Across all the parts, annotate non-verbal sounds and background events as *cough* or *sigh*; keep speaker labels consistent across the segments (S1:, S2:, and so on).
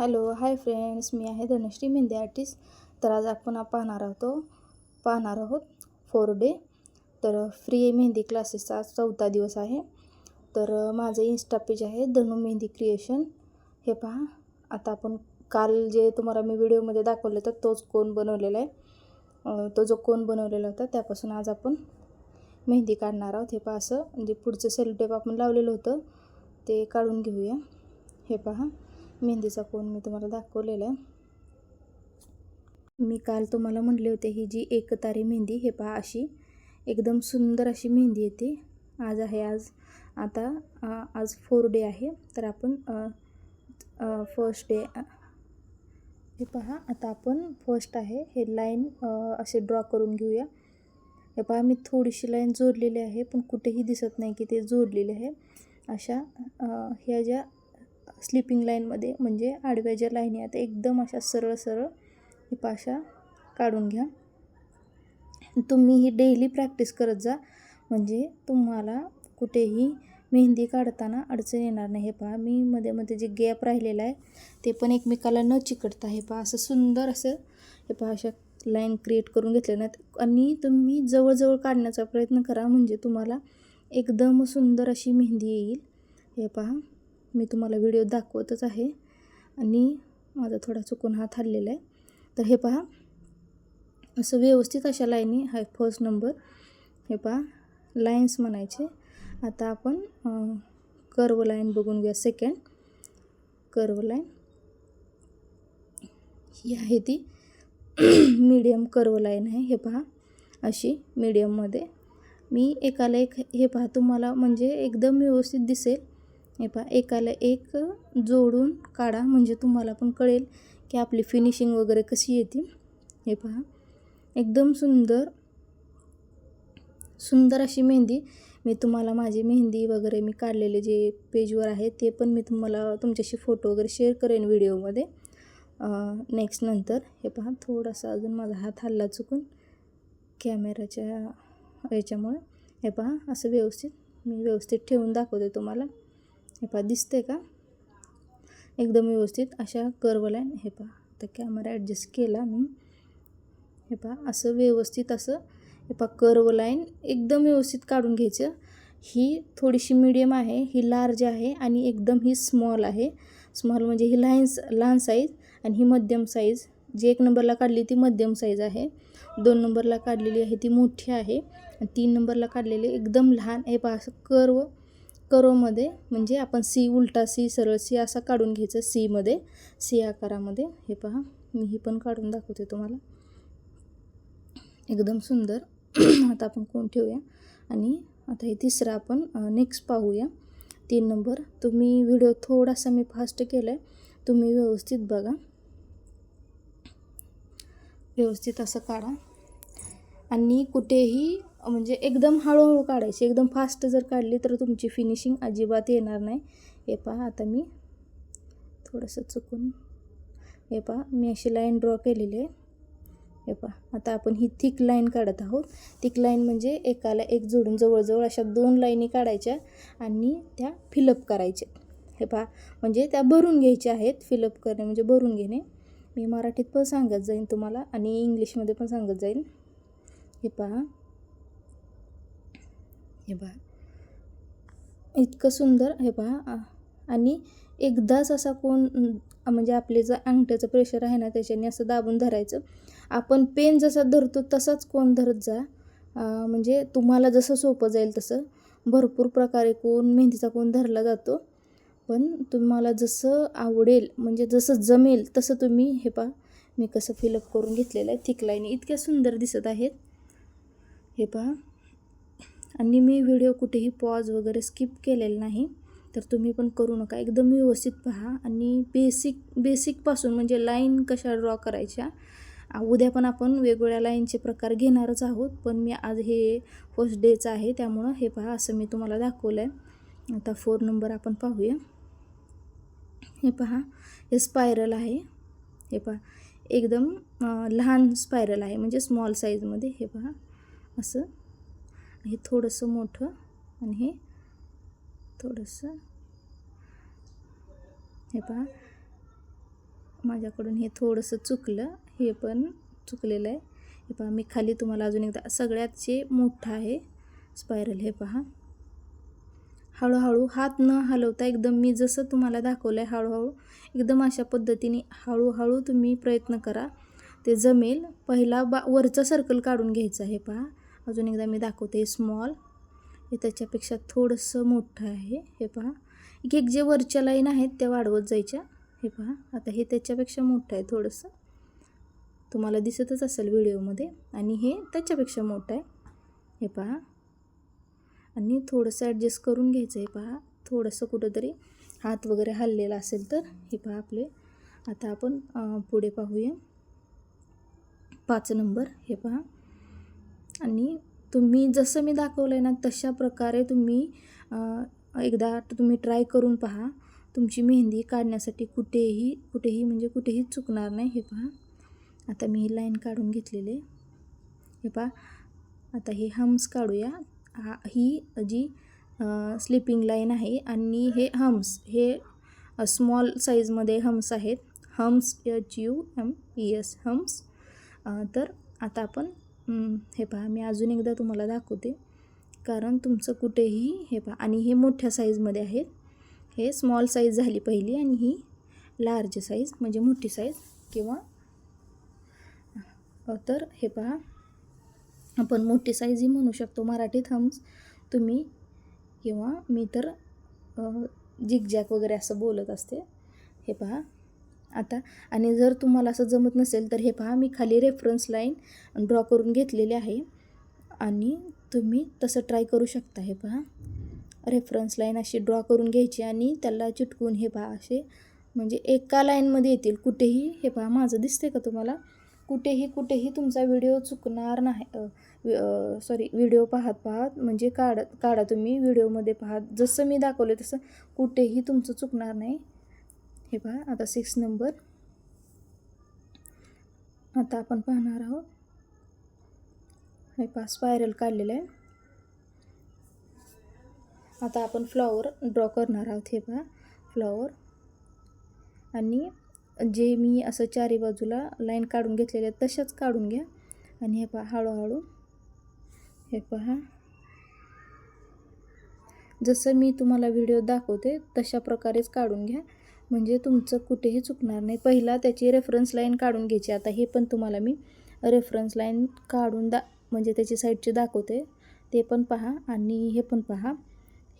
S1: Hello hi friends मी आहे Dhanashree mehndi artist. तर आज आपण पाहणार आहोत पाहणार आहोत फोर डे. तर फ्री मेहंदी क्लासेसचा आज चौथा दिवस आहे. तर माझं इन्स्टा पेज आहे धनु मेहंदी क्रिएशन हे पहा आता आपण काल जे तुम्हाला मी व्हिडिओमध्ये दाखवलं होतं तोच कोण बनवलेला आहे. तो जो कोण बनवलेला होता त्यापासून आज आपण मेहंदी काढणार आहोत. हे पहा असं म्हणजे पुढचं सेलोटेप आपण लावलेलं होतं ते काढून घेऊया. हे पहा. मेहंदीचा कोण मी तुम्हाला दाखवलेला आहे. मी काल तुम्हाला म्हटले होते ही जी एकतारी मेहंदी हे पहा अशी एकदम सुंदर अशी मेहंदी येते. आज आहे आज आता आज फोर डे आहे. तर आपण फर्स्ट डे हे पहा आता आपण फर्स्ट आहे हे लाईन असे ड्रॉ करून घेऊया. हे पहा मी थोडीशी लाईन जोडलेली आहे पण कुठेही दिसत नाही की ते जोडलेले आहे. अशा ह्या ज्या स्लिपिंग लाईनमध्ये म्हणजे आडव्या ज्या लाईनी आहेत एकदम अशा सरळ सरळ ही पाशा काढून घ्या. तुम्ही ही डेली प्रॅक्टिस करत जा. म्हणजे तुम्हाला कुठेही मेहंदी काढताना अडचण येणार नाही. हे पहा मी मध्ये मध्ये जे गॅप राहिलेलं आहे ते पण एकमेकाला न चिकटता हे पहा असं सुंदर असं हे पहा अशा लाईन क्रिएट करून घेतले नाहीत. आणि तुम्ही जवळजवळ काढण्याचा प्रयत्न करा म्हणजे तुम्हाला एकदम सुंदर अशी मेहंदी येईल. हे पहा. मी तुम्हाला व्हिडिओ दाखवतच आहे. आणि माझा थोडा चुकून हात हल्लेला आहे. तर हे पहा. असं व्यवस्थित अशा लाईनी हा फर्स्ट नंबर हे पहा. लाईन्स म्हणायचे. आता आपण कर्व लाईन बघून घ्या सेकंड कर्व लाईन ही आहे ती मीडियम कर्व लाईन आहे. हे पहा. अशी मीडियममध्ये मी एकाला एक हे पहा तुम्हाला म्हणजे एकदम व्यवस्थित दिसेल. हे पहा एकाला एक जोडून काढा म्हणजे तुम्हाला पण कळेल की आपली फिनिशिंग वगैरे कशी येते. हे पहा एकदम सुंदर सुंदर अशी मेहंदी. मी तुम्हाला माझी मेहंदी वगैरे मी काढलेले जे पेजवर आहे ते पण मी तुम्हाला तुमच्याशी फोटो वगैरे शेअर करेन व्हिडिओमध्ये नेक्स्ट नंतर. हे पहा थोडासा अजून माझा हात हल्ला चुकून कॅमेराच्या याच्यामुळे. हे पहा असं व्यवस्थित मी व्यवस्थित ठेवून दाखवते तुम्हाला. हे पहा दिसते का? एकदम व्यवस्थित अशा कर्व लाईन हे पहा आता कॅमेरा ॲडजस्ट केला मी. हे पहा असं व्यवस्थित असं हे पहा कर्व लाईन एकदम व्यवस्थित काढून घ्यायचं. ही थोडीशी मीडियम आहे ही लार्ज आहे आणि एकदम ही स्मॉल आहे. स्मॉल म्हणजे ही लहान लहान साईज आणि ही मध्यम साईज जी एक नंबरला काढली ती मध्यम साईज आहे. दोन नंबरला काढलेली आहे ती मोठी आहे. आणि तीन नंबरला काढलेली एकदम लहान हे पहा असं कर्व करोमध्ये म्हणजे आपण सी उलटा सी सरळ सी असा काढून घ्यायचं सीमध्ये सी आकारामध्ये. हे पहा मी ही पण काढून दाखवते तुम्हाला. एकदम सुंदर. *clears throat* आता आपण कोण ठेवूया? आणि आता हे तिसरं आपण नेक्स्ट पाहूया. तीन नंबर. तुम्ही व्हिडिओ थोडासा मी फास्ट केला आहे तुम्ही व्यवस्थित बघा. व्यवस्थित असं काढा. आणि कुठेही म्हणजे एकदम हळूहळू काढायची. एकदम फास्ट जर काढली तर तुमची फिनिशिंग अजिबात येणार नाही. हे पहा आता मी थोडंसं चुकून हे पहा मी अशी लाईन ड्रॉ केलेली आहे. हे पहा आता आपण ही थिक लाईन काढत आहोत. थिक लाईन म्हणजे एकाला एक जोडून जवळजवळ अशा दोन लाईनी काढायच्या आणि त्या फिलअप करायच्या. हे पहा म्हणजे त्या भरून घ्यायच्या आहेत फिलअप करणे म्हणजे भरून घेणे. मी मराठीत पण सांगत जाईन तुम्हाला आणि इंग्लिशमध्ये पण सांगत जाईन. हे पहा हे पहा इतकं सुंदर हे पहा आणि एकदाच असा कोण म्हणजे आपले जर अंगठ्याचं प्रेशर आहे ना त्याच्याने असं दाबून धरायचं. आपण पेन जसा धरतो तसाच कोण धरत जा. म्हणजे तुम्हाला जसं सोपं जाईल तसं. भरपूर प्रकारे कोण मेहंदीचा कोण धरला जातो. पण तुम्हाला जसं आवडेल म्हणजे जसं जमेल तसं तुम्ही हे पहा मी कसं फिलअप करून घेतलेलं आहे. थिकलाईने इतक्या सुंदर दिसत आहेत. हे पहा. आणि मी व्हिडिओ कुठेही पॉज वगैरे स्किप केलेलं नाही तर तुम्ही पण करू नका. एकदम व्यवस्थित पहा आणि बेसिक बेसिकपासून म्हणजे लाईन कशा ड्रॉ करायच्या उद्या पण आपण वेगवेगळ्या लाईनचे प्रकार घेणारच आहोत पण मी आज हे फर्स्ट डेचं आहे त्यामुळं हे पहा असं मी तुम्हाला दाखवलं आहे आता फोर नंबर आपण पाहूया. हे पहा हे स्पायरल आहे. हे पहा एकदम लहान स्पायरल आहे म्हणजे स्मॉल साईजमध्ये हे पहा असं. हे थोडंसं मोठं आणि हे थोडंसं हे पहा. माझ्याकडून हे थोडंसं चुकलं हे पण चुकलेलं आहे. हे पहा मी खाली तुम्हाला अजून एकदा सगळ्यात जे मोठं आहे स्पायरल हे पहा. हळूहळू हात न हलवता एकदम मी जसं तुम्हाला दाखवलं आहे हळूहळू एकदम अशा पद्धतीने हळूहळू तुम्ही प्रयत्न करा. ते जमेल. पहिला बा वरचं सर्कल काढून घ्यायचं आहे पहा. अजून एकदा मी दाखवते स्मॉल हे त्याच्यापेक्षा थोडंसं मोठं आहे. हे पहा. एक एक जे वरच्या लाईन आहेत त्या वाढवत जायच्या. हे पहा. आता हे त्याच्यापेक्षा मोठं आहे थोडंसं. तुम्हाला दिसतच असेल व्हिडिओमध्ये. आणि हे त्याच्यापेक्षा मोठं आहे. हे पहा. आणि थोडंसं ॲडजस्ट करून घ्यायचं आहे. पहा. थोडंसं कुठंतरी हात वगैरे हललेला असेल तर हे पहा आपले. आता आपण पुढे पाहूया. पाच नंबर. हे पहा. आणि तुम्ही जसं मी दाखवलं आहे ना तशा प्रकारे तुम्ही एकदा तुम्ही ट्राय करून पहा. तुमची मेहंदी काढण्यासाठी कुठेही कुठेही म्हणजे कुठेही चुकणार नाही हे पहा. आता मी ही लाईन काढून घेतलेले हे पहा. आता हे हम्स काढूया. हा ही जी स्लिपिंग लाईन आहे आणि हे हम्स हे स्मॉल साईजमध्ये हम्स आहेत. Hums H U M E S hums. तर आता आपण हे पहा मी अजून एकदा तुम्हाला दाखवते. कारण तुमचं कुठेही हे पहा आणि हे मोठ्या साईजमध्ये आहेत. हे स्मॉल साईज झाली पहिली आणि ही लार्ज साईज म्हणजे मोठी साईज किंवा तर हे पहा आपण मोठी साईजही म्हणू शकतो. मराठी थम्स तुम्ही किंवा मी तर जिगजॅक वगैरे असं बोलत असते. हे पहा आता. आणि जर तुम्हाला असं जमत नसेल तर हे पहा मी खाली रेफरन्स लाईन ड्रॉ करून घेतलेली आहे. आणि तुम्ही तसं ट्राय करू शकता हे पहा. रेफरन्स लाईन अशी ड्रॉ करून घ्यायची आणि त्याला चिटकून हे पहा असे म्हणजे एका लाईनमध्ये येतील. कुठेही हे पहा माझं दिसते का तुम्हाला? कुठेही कुठेही तुमचा व्हिडिओ चुकणार नाही. सॉरी व्हिडिओ पाहत पाहत म्हणजे काढ काढा तुम्ही. व्हिडिओमध्ये पाहत जसं मी दाखवलं तसं कुठेही तुमचं चुकणार नाही. हे पहा आता सिक्स नंबर आता आपण पाहणार आहोत. हे पहा स्पायरल काढलेलं आहे. आता आपण फ्लॉवर ड्रॉ करणार आहोत हे पहा फ्लॉवर आणि जे मी असं चारी बाजूला लाईन काढून घेतलेल्या तशाच काढून घ्या. आणि हे पहा हळूहळू. हे पहा. जसं मी तुम्हाला व्हिडिओ दाखवते तशा प्रकारेच काढून घ्या. म्हणजे तुमचं कुठेही चुकणार नाही. पहिला त्याची रेफरन्स लाईन काढून घ्यायची. आता हे पण तुम्हाला मी रेफरन्स लाईन काढून दा म्हणजे त्याची साईडची दाखवते. ते पण पहा आणि हे पण पहा.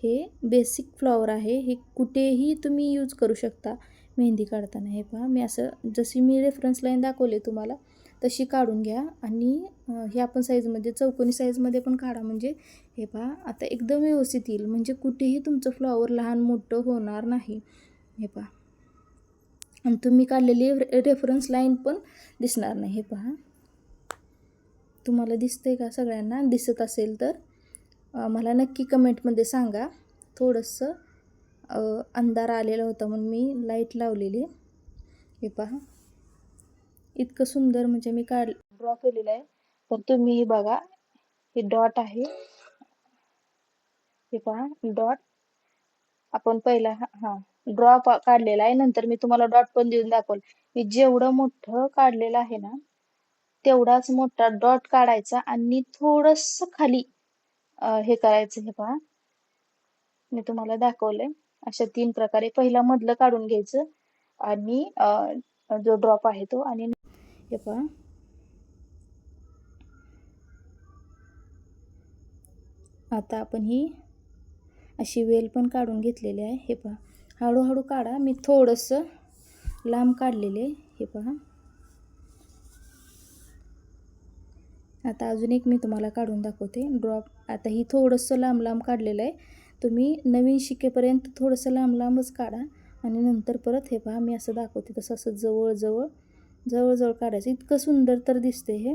S1: हे बेसिक फ्लॉवर आहे. हे कुठेही तुम्ही यूज करू शकता मेहंदी काढताना. हे पहा मी असं जशी मी रेफरन्स लाईन दाखवले तुम्हाला तशी काढून घ्या. आणि हे आपण साईजमध्ये चौकोनी साईजमध्ये पण काढा. म्हणजे हे पहा आता एकदम व्यवस्थित येईल. म्हणजे कुठेही तुमचं फ्लॉवर लहान मोठं होणार नाही. हे पहा. आणि तुम्ही काढलेली रे रेफरन्स लाईन पण दिसणार नाही. हे पहा. तुम्हाला दिसतंय का सगळ्यांना? दिसत असेल तर मला नक्की कमेंटमध्ये सांगा. थोडंसं अंधार आलेला होता म्हणून मी लाइट लावलेली. हे पहा. इतकं सुंदर म्हणजे मी काढ ड्रॉ केलेलं आहे. तर तुम्ही हे बघा. हे डॉट आहे. हे पहा. डॉट आपण पहिला हा हां. ड्रॉ काढलेला आहे. नंतर मी तुम्हाला डॉट पण देऊन दाखवलं. मी जेवढं मोठं काढलेलं आहे ना तेवढाच मोठा डॉट काढायचा आणि थोडंसं खाली हे करायचं हे पहा. मी तुम्हाला दाखवलंय. अशा तीन प्रकारे पहिला मधलं काढून घ्यायचं आणि जो ड्रॉप आहे तो आणि हे पहा. आता आपण ही अशी वेल पण काढून घेतलेली आहे. हे पहा. हळूहळू काढा. मी थोडंसं लांब काढलेले हे पहा. आता अजून एक मी तुम्हाला काढून दाखवते. ड्रॉप आता ही थोडंसं लांब लांब काढलेलं आहे. तुम्ही नवीन शिकेपर्यंत थोडंसं लांब लांबच काढा. आणि नंतर परत हे पहा मी असं दाखवते तसं असं जवळजवळ जवळजवळ काढायचं. इतकं सुंदर तर दिसते हे.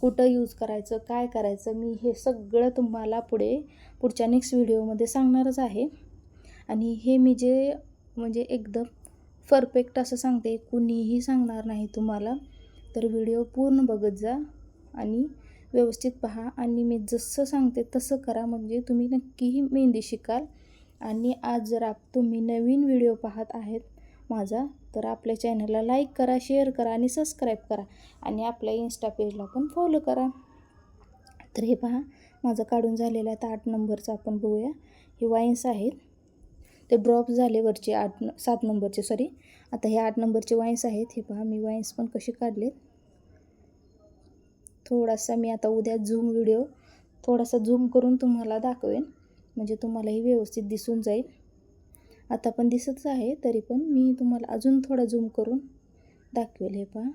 S1: कुठं यूज करायचं काय करायचं मी हे सगळं तुम्हाला पुढे पुढच्या नेक्स्ट व्हिडिओमध्ये सांगणारच आहे. आणि हे मी जे म्हणजे एकदम परफेक्ट असं सांगते कुणीही सांगणार नाही तुम्हाला. तर व्हिडिओ पूर्ण बघत जा आणि व्यवस्थित पहा आणि मी जसं सांगते तसं करा म्हणजे तुम्ही नक्कीही मेहंदी शिकाल. आणि आज जर आप तुम्ही नवीन व्हिडिओ पाहत आहेत माझा तर आपल्या चॅनलला लाईक करा शेअर करा आणि सबस्क्राईब करा. आणि आपल्या इन्स्टा पेजला पण फॉलो करा. तर हे पहा माझं काढून झालेलं आहे आता आठ नंबरचं आपण बघूया. हे वाईन्स आहेत. ते ड्रॉप झाले वरचे आठ न सात नंबरचे सॉरी आता हे आठ नंबरचे वाईन्स आहेत हे पहा मी वाईन्स पण कसे काढलेत. थोडासा मी आता उद्या झूम व्हिडिओ थोडासा झूम करून तुम्हाला दाखवेन म्हणजे तुम्हालाही व्यवस्थित दिसून जाईल. आता पण दिसतच आहे तरी पण मी तुम्हाला अजून थोडा झूम करून दाखवेल हे पहा.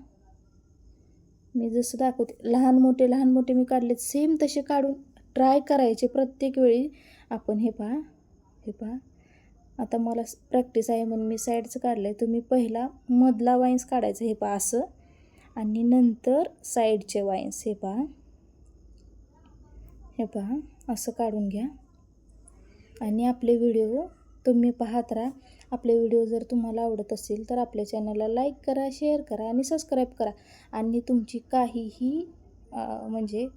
S1: मी जसं दाखवते लहान मोठे लहान मोठे मी काढलेत सेम तसे काढून ट्राय करायचे प्रत्येक वेळी. आपण हे पहा हे पहा. आता मला प्रॅक्टिस आहे म्हणून मी साईडचं काढलं आहे तुम्ही पहिला मधला वाईन्स काढायचा हे पहा असं. आणि नंतर साईडचे वाईन्स हे पहा. हे पहा असं काढून घ्या. आणि आपले व्हिडिओ तुम्ही पाहत राहा. आपले व्हिडिओ जर तुम्हाला आवडत असेल तर आपल्या चॅनलला लाईक करा शेअर करा आणि सबस्क्राईब करा. आणि तुमची काहीही म्हणजे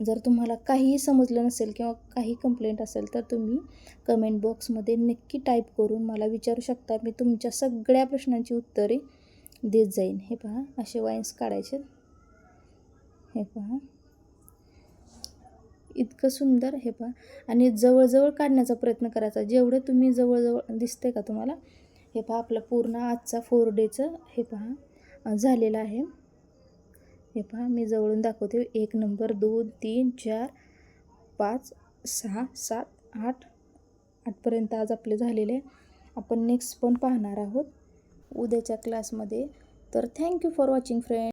S1: जर तुम्हाला काहीही समजलं नसेल किंवा काही कंप्लेंट असेल तर तुम्ही कमेंट बॉक्समध्ये नक्की टाईप करून मला विचारू शकता. मी तुमच्या सगळ्या प्रश्नांची उत्तरे देत जाईन. हे पहा असे वाईन्स काढायचे. हे पहा. इतकं सुंदर हे पहा. आणि जवळजवळ काढण्याचा प्रयत्न करायचा. जेवढं तुम्ही जवळजवळ दिसते का तुम्हाला? हे पहा आपलं पूर्ण आजचा फोर डेचं हे पहा झालेलं आहे. हे पहा मी जवळून दाखवते. एक नंबर दोन तीन चार पाच सहा सात आठ आठपर्यंत आज आपले झालेले आहे. आपण नेक्स्ट पण पाहणार आहोत उद्याच्या क्लासमध्ये तर थँक्यू फॉर वॉचिंग फ्रेंड